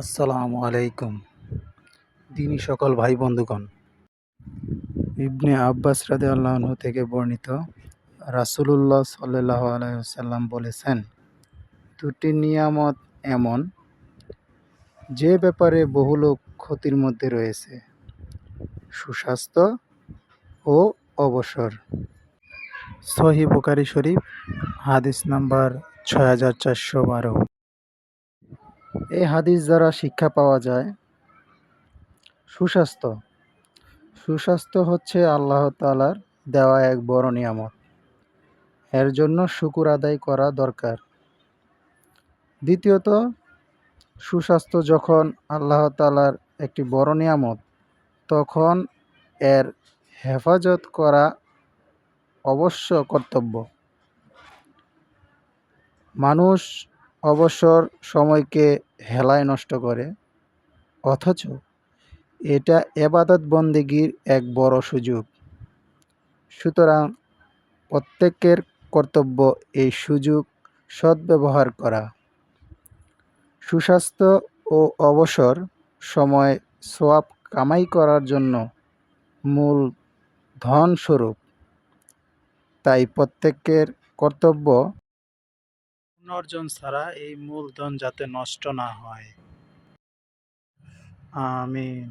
আসসালামু আলাইকুম। দিনী সকল ভাই বন্ধুগণ ইবনে আব্বাস রাদে আল্লাহ থেকে বর্ণিত রাসুলুল্লাহ সাল্লাহ আলাইসাল্লাম বলেছেন, দুটি নিয়ামত এমন, যে ব্যাপারে বহু লোক ক্ষতির মধ্যে রয়েছে, সুস্বাস্থ্য ও অবসর। সহি বুকারি শরীফ, হাদিস নাম্বার ছয় হাজার চারশো বারো। এই হাদিস দ্বারা শিক্ষা পাওয়া যায়, সুস্বাস্থ্য। সুস্বাস্থ্য হচ্ছে আল্লাহ তালার দেওয়া এক বড় নিয়ামত। এর জন্য শুকুর আদায় করা দরকার। দ্বিতীয়ত, সুস্বাস্থ্য যখন আল্লাহ তালার একটি বড় নিয়ামত, তখন এর হেফাজত করা অবশ্য কর্তব্য। মানুষ অবসর সময়কে হেলায় নষ্ট করে। অথচ এটা এবাদত বন্দেগীর এক বড় সুযোগ। সুতরাং প্রত্যেকের কর্তব্য এই সুযোগ সদ্ব্যবহার করা। সুস্বাস্থ্য ও অবসর সময় সোয়াব কামাই করার জন্য মূল ধনস্বরূপ। তাই প্রত্যেকের কর্তব্য অর্জন ছাড়া এই মূলধন যাতে নষ্ট না হয়। আমিন।